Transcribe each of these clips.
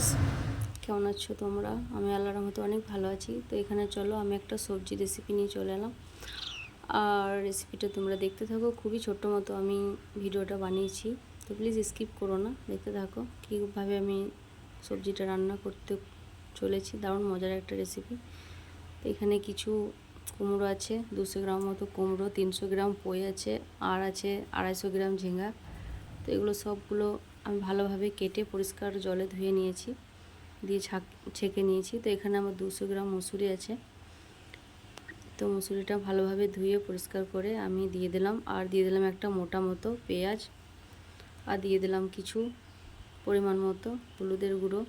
Friends কেমন আছো তোমরা? আমি আল্লাহর রহমতে অনেক ভালো আছি। তো এখানে চলো, আমি একটা সবজি রেসিপি নিয়ে চলে এলাম। আর রেসিপিটা তোমরা দেখতে থাকো, খুবই ছোট্ট মতো আমি ভিডিওটা বানিয়েছি। তো প্লিজ স্কিপ করো না, দেখতে থাকো কীভাবে আমি সবজিটা রান্না করতে চলেছি। দারুণ মজার একটা রেসিপি তো এখানে কিছু কুমড়ো আছে, দুশো গ্রাম মতো কুমড়ো, তিনশো গ্রাম পই আছে, আর আছে আড়াইশো গ্রাম ঝিঙ্গা। তো এগুলো সবগুলো আমি ভালোভাবে কেটে পরিষ্কার জলে ধুয়ে নিয়েছি, দিয়ে ছাক ছেঁকে নিয়েছি। তো এখানে আমার দুশো গ্রাম মুসুরি আছে। তো মুসুরিটা ভালোভাবে ধুয়ে পরিষ্কার করে আমি দিয়ে দিলাম। আর দিয়ে দিলাম একটা মোটা মতো পেঁয়াজ। আর দিয়ে দিলাম কিছু পরিমাণ মতো হলুদের গুঁড়ো।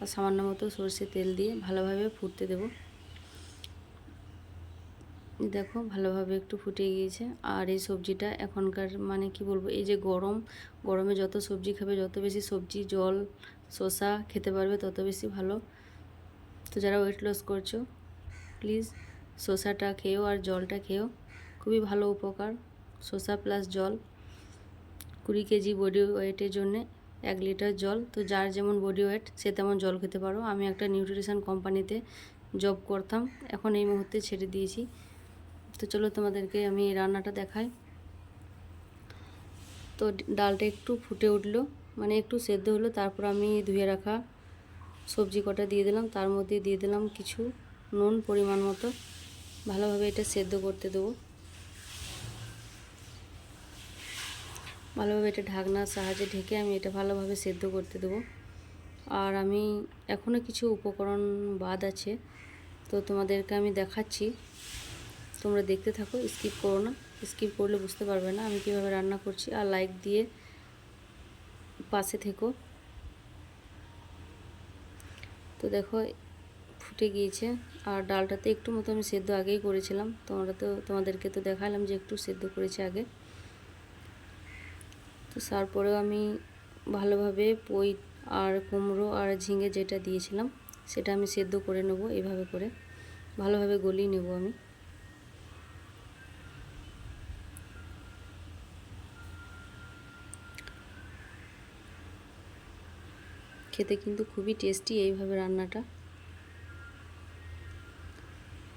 আর সামান্য মতো সর্ষে তেল দিয়ে ভালোভাবে ফুটতে দেবো। দেখো ভালোভাবে একটু ফুটে গিয়েছে। আর এই সবজিটা এখনকার মানে কি বলব, এই যে গরম, গরমে যত সবজি খাবে, যত বেশি সবজি, জল, শসা খেতে পারবে, তত বেশি ভালো। তো যারা ওয়েট লস করছ প্লিজ শসাটা খেয়েও আর জলটা খেয়েও খুবই ভালো উপকার। শসা প্লাস জল, কুড়ি কেজি বডি ওয়েটের জন্যে এক লিটার জল। তো যার যেমন বডি ওয়েট সে তেমন জল খেতে পারো। আমি একটা নিউট্রিশন কোম্পানিতে জব করতাম, এখন এই মুহূর্তে ছেড়ে দিয়েছি। তো চলো তোমাদেরকে আমি রান্নাটা দেখাই। তো ডালটা একটু ফুটে উঠল মানে একটু সেদ্ধ হলো, তারপর আমি ধুয়ে রাখা সবজি কটা দিয়ে দিলাম। তার মধ্যে দিয়ে দিলাম কিছু নুন পরিমাণ মতো। ভালোভাবে এটা সেদ্ধ করতে দেবো। ভালোভাবে এটা ঢাকনার সাহায্যে ঢেকে আমি এটা ভালোভাবে সেদ্ধ করতে দেবো। আর আমি এখনও কিছু উপকরণ বাদ আছে, তো তোমাদেরকে আমি দেখাচ্ছি। তোমরা দেখতে থাকো স্কিপ করো না। স্কিপ করলে বুঝতে পারবে না আমি কীভাবে রান্না করছি। আর লাইক দিয়ে পাশে থেকো। তো দেখো, ফুটে গিয়েছে। আর ডালটাতে একটু মতো আমি সেদ্ধ আগেই করেছিলাম। তোমরা তো, তোমাদেরকে তো দেখালাম যে একটু সেদ্ধ করেছি আগে। তো তারপরেও আমি ভালোভাবে পই আর কুমড়ো আর ঝিঙে যেটা দিয়েছিলাম, সেটা আমি সেদ্ধ করে নেব এভাবে করে। ভালোভাবে গলিয়ে নেব আমি। খেতে কিন্তু খুবই টেস্টি এইভাবে রান্নাটা।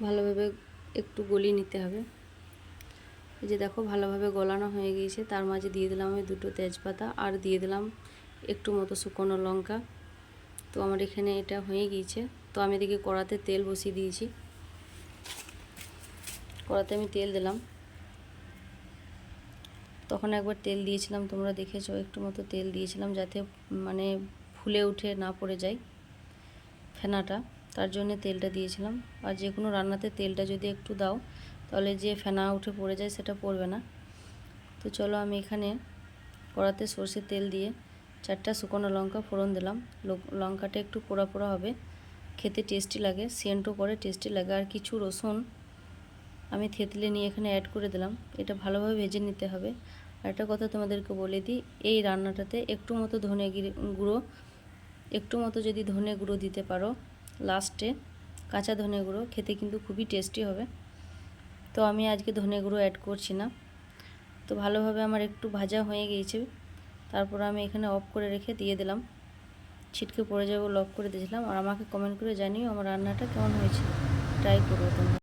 ভালোভাবে একটু গলিয়ে নিতে হবে। এই যে দেখো, ভালোভাবে গলানো হয়ে গিয়েছে। তার মাঝে দিয়ে দিলাম আমি দুটো তেজপাতা আর দিয়ে দিলাম একটু মতো শুকনো লঙ্কা। তো আমার এখানে এটা হয়ে গিয়েছে। তো আমি এদিকে কড়াতে তেল বসিয়ে দিয়েছি। কড়াতে আমি তেল দিলাম। তখন একবার তেল দিয়েছিলাম, তোমরা দেখেছ, একটু মতো তেল দিয়েছিলাম যাতে মানে ফুলে উঠে না পড়ে যায় ফেনাটা, তার জন্য তেলটা দিয়েছিলাম। আর যে কোনো রান্নাতে তেলটা যদি একটু দাও, তাহলে যে ফেনা উঠে পড়ে যায় সেটা পড়বে না। তো চলো আমি এখানে কড়াতে সর্ষের তেল দিয়ে চারটা শুকনো লঙ্কা ফোড়ন দিলাম। লঙ্কাটা একটু পোড়া পোড়া হবে, খেতে টেস্টি লাগে, সেন্টও করে টেস্টি লাগে। আর কিছু রসুন আমি থেতলে নিয়ে এখানে অ্যাড করে দিলাম। এটা ভালোভাবে ভেজে নিতে হবে। আর একটা কথা তোমাদেরকে বলে দিই, এই রান্নাটাতে একটু মতো ধনে গুঁড়ো একটু মতো যদি ধনে গুঁড়ো দিতে পারো লাস্টে কাঁচা ধনে গুঁড়ো, খেতে কিন্তু খুবই টেস্টি হবে। তো আমি আজকে ধনে গুঁড়ো অ্যাড করছি না। তো ভালোভাবে আমার একটু ভাজা হয়ে গিয়েছে। তারপর আমি এখানে অফ করে রেখে দিয়ে দিলাম। ছিটকে পড়ে যাব লক করে দিয়েছিলাম। আর আমাকে কমেন্ট করে জানিও আমার রান্নাটা কেমন হয়েছে। ট্রাই করব তোমরা।